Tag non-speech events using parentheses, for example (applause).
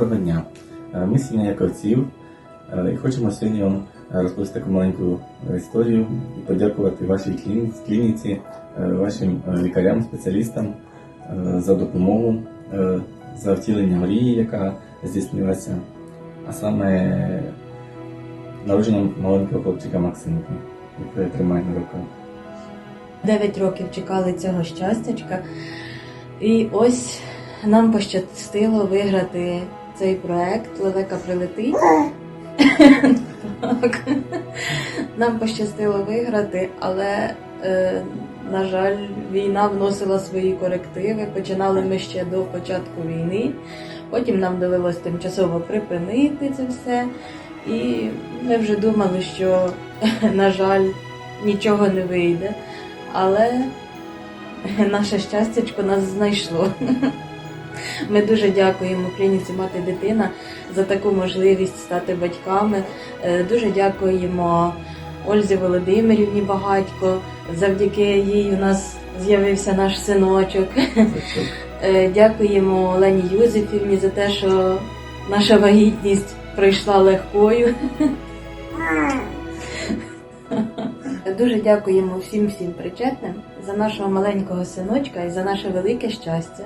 Доброго дня. Е, Ми сім'я Яковців е, і хочемо сьогодні вам розповісти таку маленьку історію і подякувати вашій клініці, е, вашим лікарям, спеціалістам за допомогу, за втілення мрії, яка здійснилася, а саме народженням маленького хлопчика Максимка, який тримає на руках. Дев'ять років чекали цього щастячка. І ось нам пощастило виграти цей проект Лелека прилетить. Так. (laughs) Нам пощастило виграти, але, е, на жаль, війна вносила свої корективи. Починали ми ще до початку війни. Потім нам довелось тимчасово припинити це все. І ми вже думали, що, (laughs) на жаль, нічого не вийде. Але (laughs) наше щастячко нас знайшло. Ми дуже дякуємо клініці Мати Дитина за таку можливість стати батьками. Е, Дуже дякуємо Ользі Володимирівні Багатько. Завдяки їй у нас з'явився наш синочок. (laughs) Е, Дякуємо Олені Юзефівні за те, що наша вагітність пройшла легкою. (laughs) Дуже дякуємо всім всім причетним за нашого маленького синочка і за наше велике щастя.